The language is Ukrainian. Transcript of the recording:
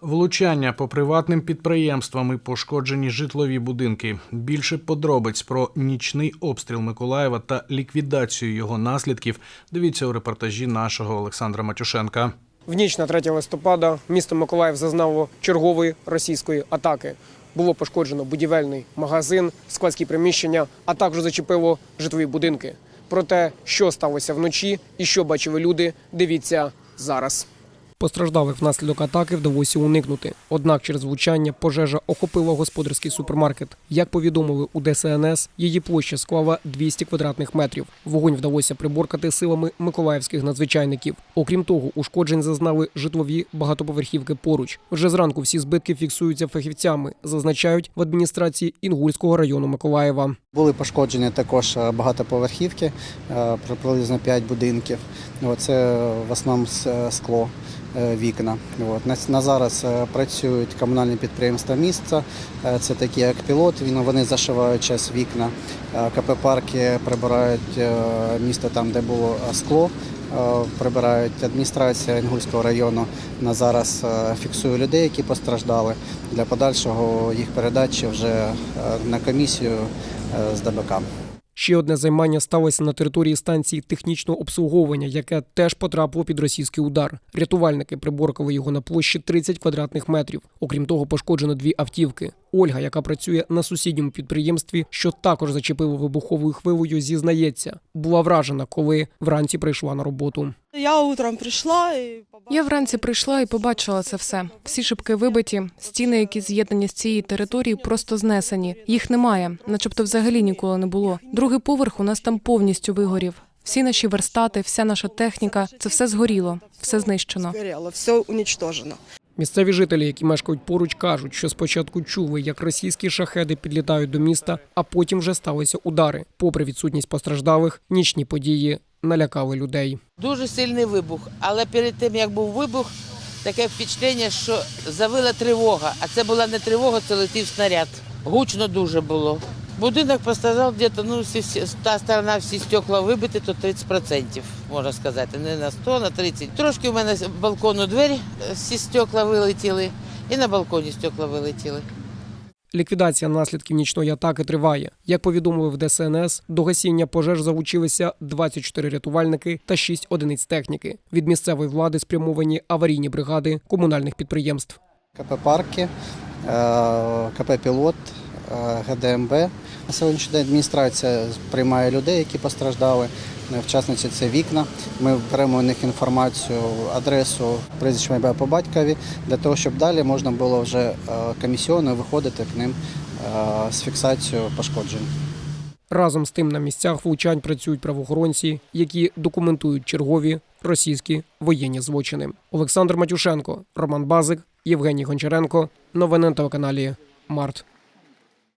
Влучання по приватним підприємствам і пошкоджені житлові будинки. Більше подробиць про нічний обстріл Миколаєва та ліквідацію його наслідків. Дивіться у репортажі нашого Олександра Матюшенка. В ніч на 3 листопада місто Миколаїв зазнало чергової російської атаки. Було пошкоджено будівельний магазин, складські приміщення, а також зачепило житлові будинки. Про те, що сталося вночі і що бачили люди, дивіться зараз. Постраждалих внаслідок атаки вдалося уникнути. Однак через влучання пожежа охопила господарський супермаркет. Як повідомили у ДСНС, її площа склала 200 квадратних метрів. Вогонь вдалося приборкати силами миколаївських надзвичайників. Окрім того, ушкоджень зазнали житлові багатоповерхівки поруч. Вже зранку всі збитки фіксуються фахівцями, зазначають в адміністрації Інгульського району Миколаєва. Були пошкоджені також е, багатоповерхівки, е, при- приблизно 5 будинків. Це в основному скло, е, вікна. От. На, зараз е, працюють комунальні підприємства міста. Е, Це такі як пілот. Вони зашивають час вікна. Е, КП парки прибирають е, місто там, де було е, скло. Е, Прибирають адміністрація Інгульського району на зараз е, фіксує людей, які постраждали для подальшого їх передачі вже е, на комісію е, з ДБК. Ще одне займання сталося на території станції технічного обслуговування, яке теж потрапило під російський удар. Рятувальники приборкали його на площі 30 квадратних метрів. Окрім того, пошкоджено дві автівки. Ольга, яка працює на сусідньому підприємстві, що також зачепило вибуховою хвилею, зізнається, була вражена, коли вранці прийшла на роботу. Я утром прийшла і. Я вранці прийшла і побачила це все. Всі шибки вибиті, стіни, які з'єднані з цієї території, просто знесені. Їх немає, начебто взагалі ніколи не було. Другий поверх у нас там повністю вигорів. Всі наші верстати, вся наша техніка це все згоріло, все знищено. Все уничтожено. Місцеві жителі, які мешкають поруч, кажуть, що спочатку чули, як російські шахеди підлітають до міста, а потім вже сталися удари. Попри відсутність постраждалих, нічні події налякали людей. Дуже сильний вибух, але перед тим як був вибух, таке впечатлення, що завила тривога. А це була не тривога, це летів снаряд. Гучно дуже було. Будинок постраждав десь, ну, та сторона всі стекла вибиті, то 30%, можна сказати. Не на 100, на 30. Трошки у мене з балкону двері, е, всі стекла вилетіли, і на балконі стекла вилетіли. Ліквідація наслідків нічної атаки триває. Як повідомили в ДСНС, до гасіння пожеж залучилися 24 рятувальники та 6 одиниць техніки. Від місцевої влади спрямовані аварійні бригади комунальних підприємств. КП парки, е, КП пілот, ГДМБ. На сьогоднішній день адміністрація приймає людей, які постраждали. Е, В це вікна. Ми беремо у них інформацію, адресу, прізвище ім'я по батькові, для того, щоб далі можна було вже е, комісіонно виходити к ним е, з фіксацією пошкоджень. Разом з тим на місцях влучань працюють правоохоронці, які документують чергові російські воєнні злочини. Олександр Матюшенко, Роман Базик, Євгеній Гончаренко. Новини на телеканалі Март.